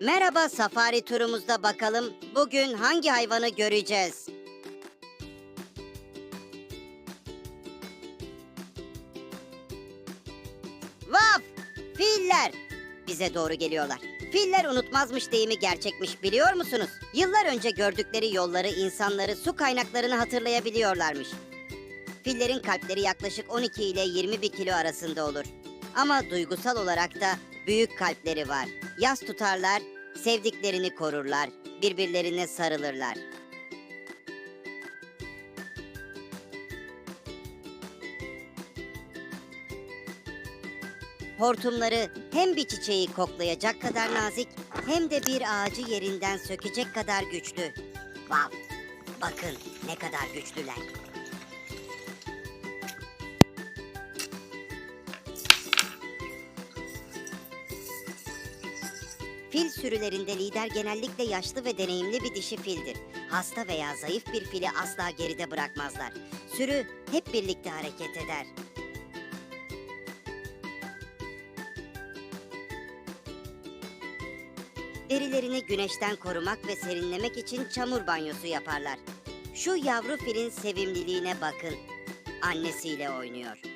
Merhaba safari turumuzda bakalım bugün hangi hayvanı göreceğiz? Vaf! Filler! Bize doğru geliyorlar. Filler unutmazmış deyimi gerçekmiş biliyor musunuz? Yıllar önce gördükleri yolları, insanları, su kaynaklarını hatırlayabiliyorlarmış. Fillerin kalpleri yaklaşık 12 ile 21 kilo arasında olur. Ama duygusal olarak da büyük kalpleri var. Yas tutarlar, sevdiklerini korurlar, birbirlerine sarılırlar. Hortumları hem bir çiçeği koklayacak kadar nazik hem de bir ağacı yerinden sökecek kadar güçlü. Vav! Bakın ne kadar güçlüler. Fil sürülerinde lider genellikle yaşlı ve deneyimli bir dişi fildir. Hasta veya zayıf bir fili asla geride bırakmazlar. Sürü hep birlikte hareket eder. Derilerini güneşten korumak ve serinlemek için çamur banyosu yaparlar. Şu yavru filin sevimliliğine bakın. Annesiyle oynuyor.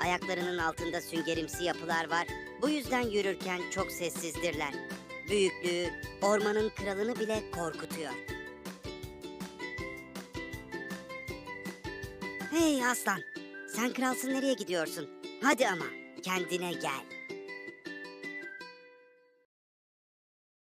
Ayaklarının altında süngerimsi yapılar var. Bu yüzden yürürken çok sessizdirler. Büyüklüğü ormanın kralını bile korkutuyor. Hey aslan, sen kralsın nereye gidiyorsun? Hadi ama kendine gel.